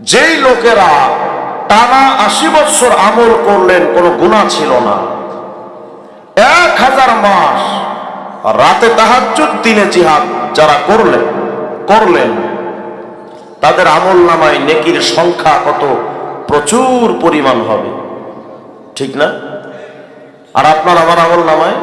যেই লোকেরা টানা আশি বছর আমল করলেন, কোনো গুণা ছিল না। এক হাজার মাস রাতে তাহাজ্জুদ, দিনে জিহাদ যারা করলেন করলেন। তাদের আমল নামায় নেকির সংখ্যা কত? প্রচুর পরিমাণ হবে। ঠিক না? আর আপনার আমার আমল নামায়?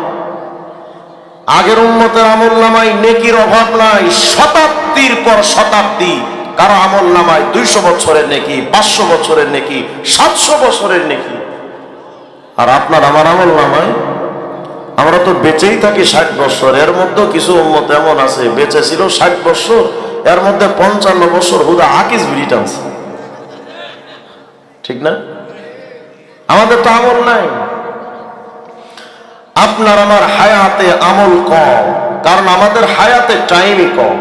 আগের উন্মতের আমল নামায় নেকির অভাব নাই, শতাব্দীর পর শতাব্দী। কারও আমল নামায় দুইশো বছরের নেকি, পাঁচশো বছরের নেকি, সাতশো বছরের নেকি। আর আপনার আমার আমল নামায়, আমরা তো বেঁচেই থাকি ষাট বছর, এর মধ্যে কিছু উন্মত এমন আছে, বেঁচে ছিল ষাট বছর, এর মধ্যে পঞ্চান্ন বছর হুদা আকিস বিড়ি টানছে। ঠিক না? আমাদের তো আমল নাই। আপনার আমার হায়াতে আমল কম, কারণ আমাদের হায়াতে টাইমই কম।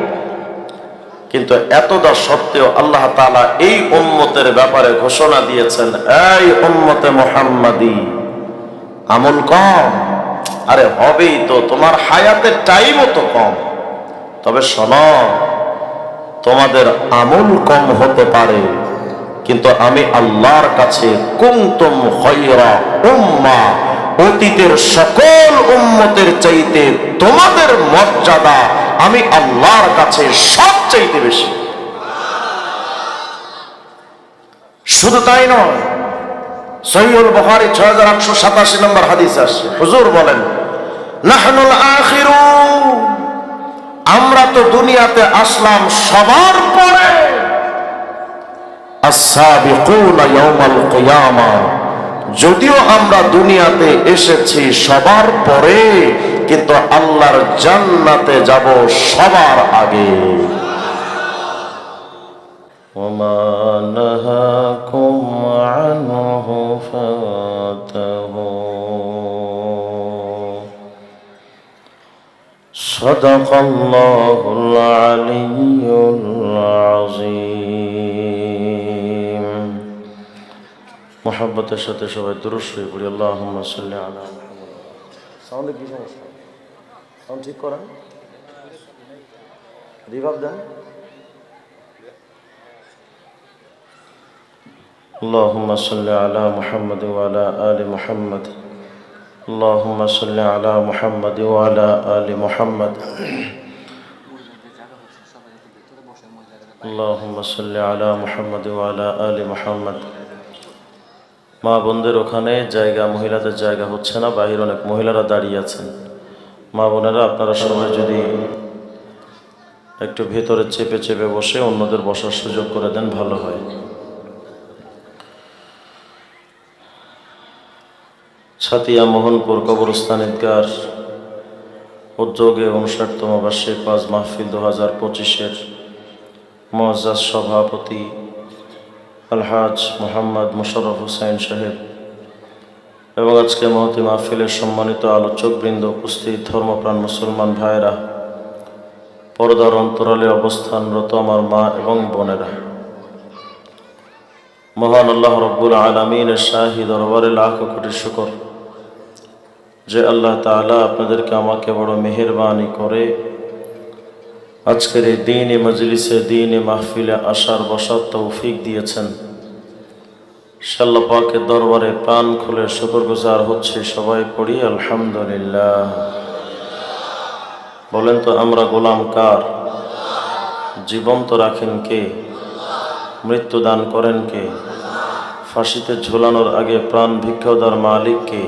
কিন্তু এতদা সত্ত্বেও আল্লাহ তাআলা এই উম্মতের ব্যাপারে ঘোষণা দিয়েছেন, এই উম্মতে মোহাম্মদী, আমল কম। আরে হবেই তো, তোমার হায়াতের টাইমও তো কম। তবে শোনো, তোমাদের আমল কম হতে পারে, কিন্তু আমি আল্লাহর কাছে কুমতুম খয়রা উম্মা, অতীতের সকল উম্মতের চাইতে তোমাদের মর্যাদা আমি আল্লাহর কাছে সবচাইতে বেশি। শুধু তাই নয় সহিউল বুখারী 6887 নম্বর হাদিস আছে হুজুর বলেন আমরা তো দুনিয়াতে আসলাম সবার পরে। যদিও আমরা দুনিয়াতে এসেছি সবার পরে কিন্তু আল্লাহর জান্নাতে যাব সবার আগে وما نهاكم عنه فاتهوا صدق الله العلي العظيم মোহাব্বতের সাথে সবাই দুরুশ্বই পড়ি আল্লাহ সাল্লি আলা সাউন্ডে কি সমস্যা সাউন্ড ঠিক করেন রিভাব দেন اللهم صل على محمد وعلى آل محمد اللهم صل على محمد وعلى آل محمد اللهم صل على محمد وعلى آل محمد মা বোনদের ওখানে জায়গা মহিলাদের জায়গা হচ্ছে না বাহির অনেক মহিলারা দাঁড়িয়ে আছেন মা বোনেরা, আপনারা সবাই যদি একটু ভেতরে চেপে চেপে বসে অন্যদের বসার সুযোগ করে দেন, ভালো হয়। ছাতিয়া মোহনপুর কবরস্থান ঈদগার উদ্যোগে উনষাটতম বার্ষিক পাঁচ মাহফিল দু হাজার পঁচিশের মজাজ সভাপতি আলহাজ মোহাম্মদ মুশারফ হুসাইন সাহেব। এবং আজকে মহতি মাহফিলের সম্মানিত আলোচকবৃন্দ, উপস্থিত ধর্মপ্রাণ মুসলমান ভাইরা পর্দার অন্তরালে অবস্থানরত আমার মা এবং বোনেরা। মহান আল্লাহ রব্বুল আলমিনের শাহী দরবারে লাখ কোটি শুকর যে আল্লাহ তাআলা আপনাদেরকে আমাকে বড় মেহেরবানি করে আজকের এই দিনে, মজলিসে দিন এ মাহফিলে আসার বসার তৌফিক দিয়েছেন। সাল্লাহ পাকের দরবারে প্রাণ খুলে শুকর গুজার হচ্ছে সবাই পড়ি, আলহামদুলিল্লাহ। বলেন তো আমরা গোলাম কার? জীবন্ত রাখেন কে? মৃত্যু দান করেন কে? ফাঁসিতে ঝুলানোর আগে প্রাণ ভিক্ষা দেওয়ার মালিককে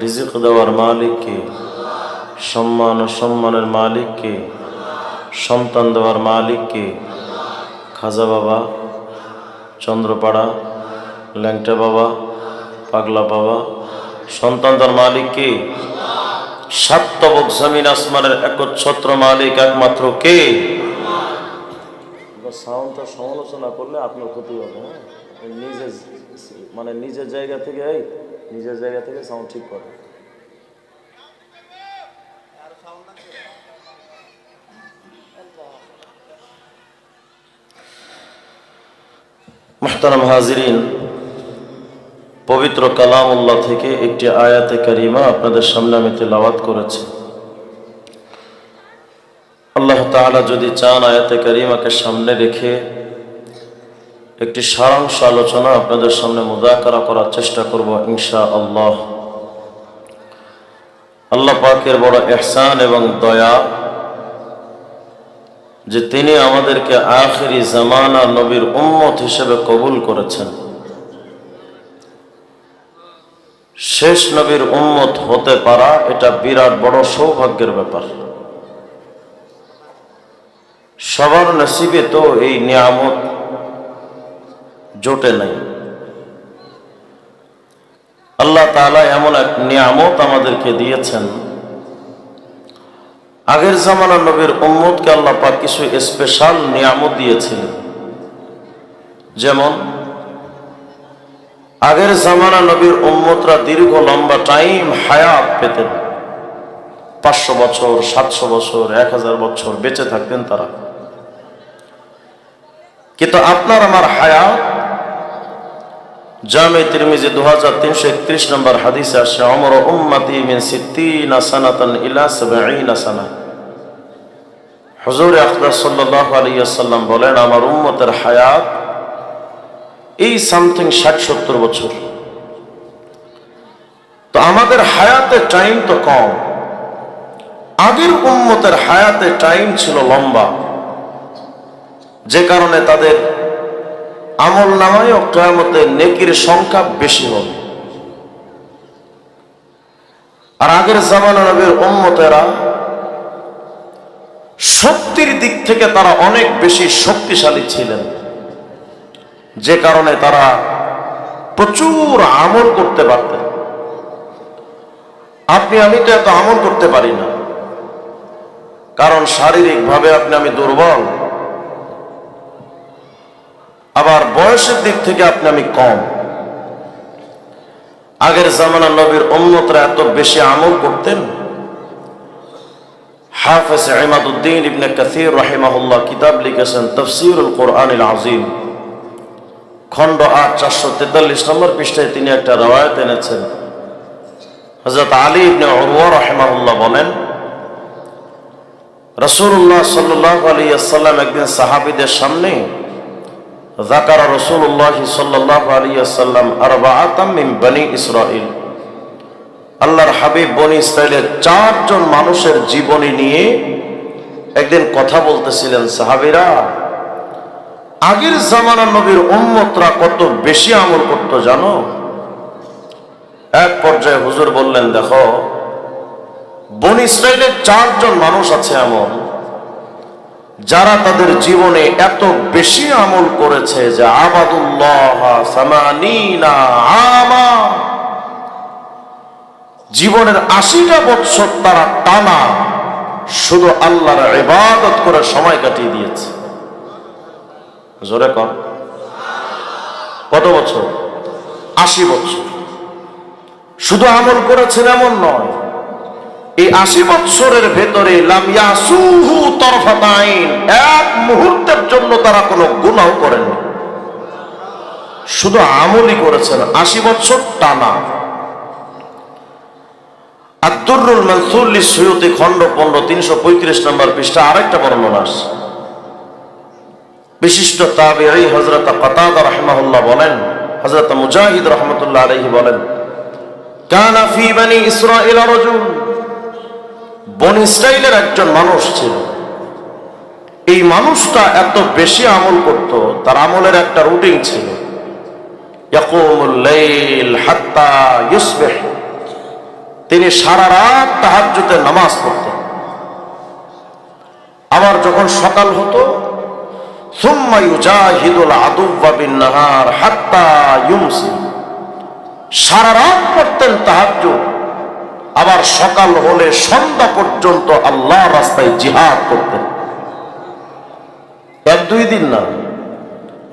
রিজিক দেওয়ার মালিককে সম্মান ও সম্মানের মালিককে সন্তান দেওয়ার মালিককে খাজা বাবা, চন্দ্রপাড়া ল্যাংটা বাবা পাগলা বাবা সন্তান দেওয়ার মালিক কে? সাতবক জমিন আসমানের একচ্ছত্র মালিক একমাত্র কে? সাউন্ডটা সমালোচনা করলে আপনার ক্ষতি হবে হ্যাঁ? নিজে মানে নিজের জায়গা থেকে এই নিজের জায়গা থেকে সাউন্ড ঠিক করে। মোহতারাম হাজিরিন পবিত্র কালামুল্লাহ থেকে একটি আয়াতে কারিমা আপনাদের সামনে আমি তেলাওয়াত করেছি। আল্লাহ তাআলা যদি চান আয়াতে কারিমাকে সামনে রেখে একটি সারাংশ আলোচনা আপনাদের সামনে মুদাকারা করার চেষ্টা করব ইনশা আল্লাহ আল্লাহ পাকের বড় এহসান এবং দয়া যে তিনি আমাদেরকে আখেরি জামানা নবীর উম্মত হিসেবে কবুল করেছেন। শেষ নবীর উম্মত হতে পারা এটা বিরাট বড় সৌভাগ্যের ব্যাপার। সবার নসিবে তো এই নিয়ামত জোটে নাই। আল্লাহ তাআলা এমন এক নিয়ামত আমাদেরকে দিয়েছেন। আগের জামানা নবীর উম্মতকে আল্লাহ পাক কিছু স্পেশাল নিয়ামত দিয়েছিলেন। যেমন আগের জামানা নবীর উম্মতরা দীর্ঘ লম্বা টাইম হায়াত পেতেন। পাঁচশো বছর, সাতশো বছর, এক হাজার বছর বেঁচে থাকতেন তারা। কিন্তু আপনার আমার হায়াত, জামে তিরমিজি দু হাজার তিনশো একত্রিশ নম্বর হাদিসে আসে, অমর উম্মাতি মিন সিদ্দিনা সানাতান ইলা সাবঈনা সানা। হুজুর আখদার সাল্লাল্লাহু আলাইহি সাল্লাম বলেন, আমার উম্মতের হায়াত এই সামথিং ষাট, সত্তর বছর। তো আমাদের হায়াতে টাইম তো কম। আগের উম্মতের হায়াতে টাইম ছিল লম্বা। যে কারণে তাদের আমল নামায় ও কেয়ামতে নেকির সংখ্যা বেশি হবে। আর আগের জামানা নবীর উম্মতেরা শক্তির দিক থেকে তারা অনেক বেশি শক্তিশালী ছিলেন। যে কারণে তারা প্রচুর আমল করতে পারতেন। আপনি, আমি তো এত আমল করতে পারি না। কারণ শারীরিকভাবে আপনি, আমি দুর্বল। আবার বয়সের দিক থেকে আপনি, আমি কম। আগের জামানা নবীর উন্মতরা এত বেশি আমল করতেন। হাফেজ ইমাদুদ্দিন ইবনে কাসির রাহিমাহুল্লাহ কিতাব লিখেছেন, তফসিরুল কোরআনিল আজিম খণ্ড আট, চারশো তেতাল্লিশ নম্বর পৃষ্ঠায় তিনি একটা রওয়ায়ত এনেছেন। হজরত আলী ইবনে উরওয়া রাহিমাহুল্লাহ বলেন রসুল্লাহ সাল্লাহ আলী আসাল্লাম একদিন সাহাবিদের সামনে জাকারা রসুল্লাহ সাল্লাহ আলী আসাল্লাম আর বনি ইসরাইল আল্লাহর হাবিব বনি ইসরায়েলের চারজন মানুষের জীবনী নিয়ে একদিন কথা বলতেছিলেন সাহাবিরা। আগের জামানা নবীর উম্মতরা কত বেশি আমল করতো জানো? এক পর্যায়ে হুজুর বললেন, দেখো, বন ইসরায়েলের চারজন মানুষ আছে এমন, যারা তাদের জীবনে এত বেশি আমল করেছে যে আমা। জীবনের আশিটা বৎসর তারা টানা, শুধু আল্লাহর ইবাদত করে সময় কাটিয়ে দিয়েছে। জোরে কর কত বছর? আশি বছর। শুধু আমল করেছেন এমন নয়, এই আশি বৎসরের ভেতরে তরফাতাইন, এক মুহূর্তের জন্য তারা কোনো গুনাহ করেন শুধু আমলই করেছেন, আশি বছর টানা। আব্দুরুল মনসুল্লি সৈয়দি খণ্ড পনেরো, তিনশো পঁয়ত্রিশ নম্বর পৃষ্ঠা, আরেকটা বর্ণনা আসছে। বিশিষ্ট তাবিঈ হযরত কাতাদা রাহিমাহুল্লাহ বলেন, হযরত মুজাহিদ রাহমাতুল্লাহ আলাইহি বলেন বনি একজন মানুষ ছিল। এই মানুষটা এত বেশি আমল করত, তার আমলের একটা রুটিন ছিল। তিনি সারা রাত তাহাজ্জুদে নামাজ পড়তেন। আবার যখন সকাল হতো সারা রাত পড়তেন তাহাজ্জুদ। আবার সকাল হলে সন্ধ্যা পর্যন্ত আল্লাহ রাস্তায় জিহাদ করতেন। এক দুই দিন না,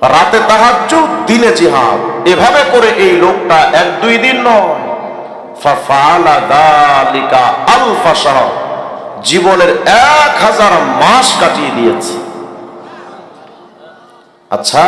রাতে তাহাজ্জুদ, দিনে জিহাদ। এভাবে করে এই লোকটা এক দুই দিন নয়। জীবনের এক হাজার মাস কাটিয়ে দিয়েছে। আচ্ছা